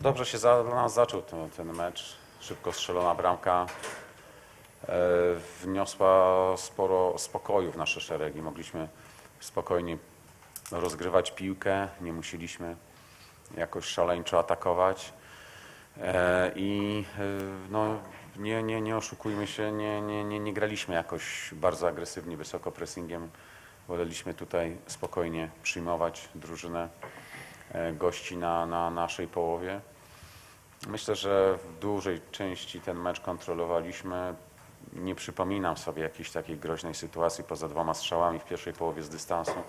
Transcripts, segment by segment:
Dobrze się za, dla nas zaczął ten, ten mecz. Szybko strzelona bramka e, wniosła sporo spokoju w nasze szeregi. Mogliśmy spokojnie rozgrywać piłkę, nie musieliśmy jakoś szaleńczo atakować. E, I e, no, nie, nie, nie oszukujmy się, nie, nie, nie, nie graliśmy jakoś bardzo agresywnie, wysoko pressingiem. Woleliśmy tutaj spokojnie przyjmować drużynę gości na, na naszej połowie. Myślę, że w dużej części ten mecz kontrolowaliśmy. Nie przypominam sobie jakiejś takiej groźnej sytuacji poza dwoma strzałami w pierwszej połowie z dystansu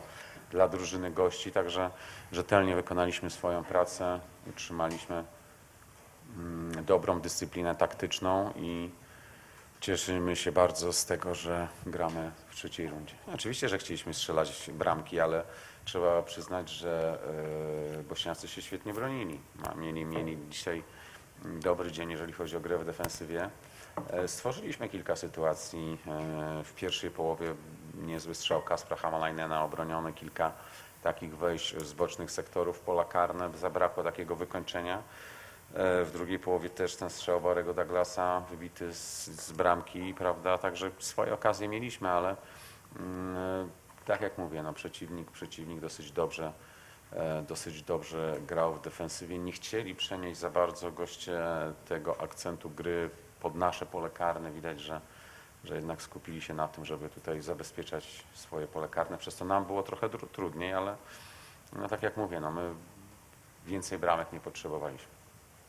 dla drużyny gości, także rzetelnie wykonaliśmy swoją pracę, utrzymaliśmy mm, dobrą dyscyplinę taktyczną i cieszymy się bardzo z tego, że gramy w trzeciej rundzie. Oczywiście, że chcieliśmy strzelać bramki, ale trzeba przyznać, że e, Bośniacy się świetnie bronili. Mieli, mieli dzisiaj dobry dzień, jeżeli chodzi o grę w defensywie. E, Stworzyliśmy kilka sytuacji. e, W pierwszej połowie niezły strzał Kaspra Hamalajnena obroniony, kilka takich wejść z bocznych sektorów pola karne. Zabrakło takiego wykończenia. E, W drugiej połowie też ten strzał Barego Douglasa wybity z, z bramki, prawda? Także swoje okazje mieliśmy, ale mm, tak jak mówię, no przeciwnik, przeciwnik dosyć dobrze, e, dosyć dobrze grał w defensywie. Nie chcieli przenieść za bardzo goście tego akcentu gry pod nasze pole karne. Widać, że, że jednak skupili się na tym, żeby tutaj zabezpieczać swoje pole karne. Przez to nam było trochę trudniej, ale no tak jak mówię, no my więcej bramek nie potrzebowaliśmy.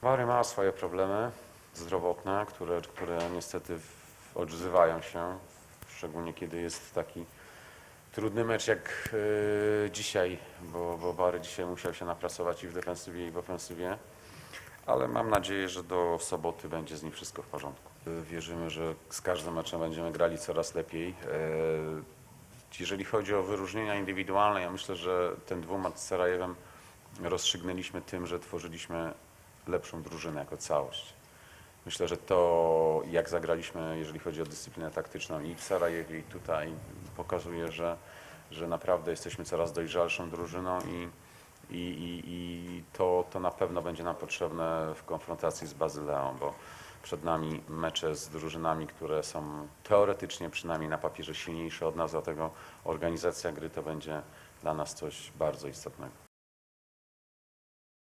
Wary ma swoje problemy zdrowotne, które, które niestety odzywają się, szczególnie kiedy jest taki trudny mecz jak e, dzisiaj, bo, bo Bary dzisiaj musiał się napracować i w defensywie i w ofensywie, ale mam nadzieję, że do soboty będzie z nim wszystko w porządku. E, Wierzymy, że z każdym meczem będziemy grali coraz lepiej. E, Jeżeli chodzi o wyróżnienia indywidualne, ja myślę, że ten dwumat z Sarajewem rozstrzygnęliśmy tym, że tworzyliśmy lepszą drużynę jako całość. Myślę, że to jak zagraliśmy, jeżeli chodzi o dyscyplinę taktyczną i w Sarajewie i tutaj pokazuje, że, że naprawdę jesteśmy coraz dojrzalszą drużyną i, i, i, i to, to na pewno będzie nam potrzebne w konfrontacji z Bazyleą, bo przed nami mecze z drużynami, które są teoretycznie przynajmniej na papierze silniejsze od nas, dlatego organizacja gry to będzie dla nas coś bardzo istotnego.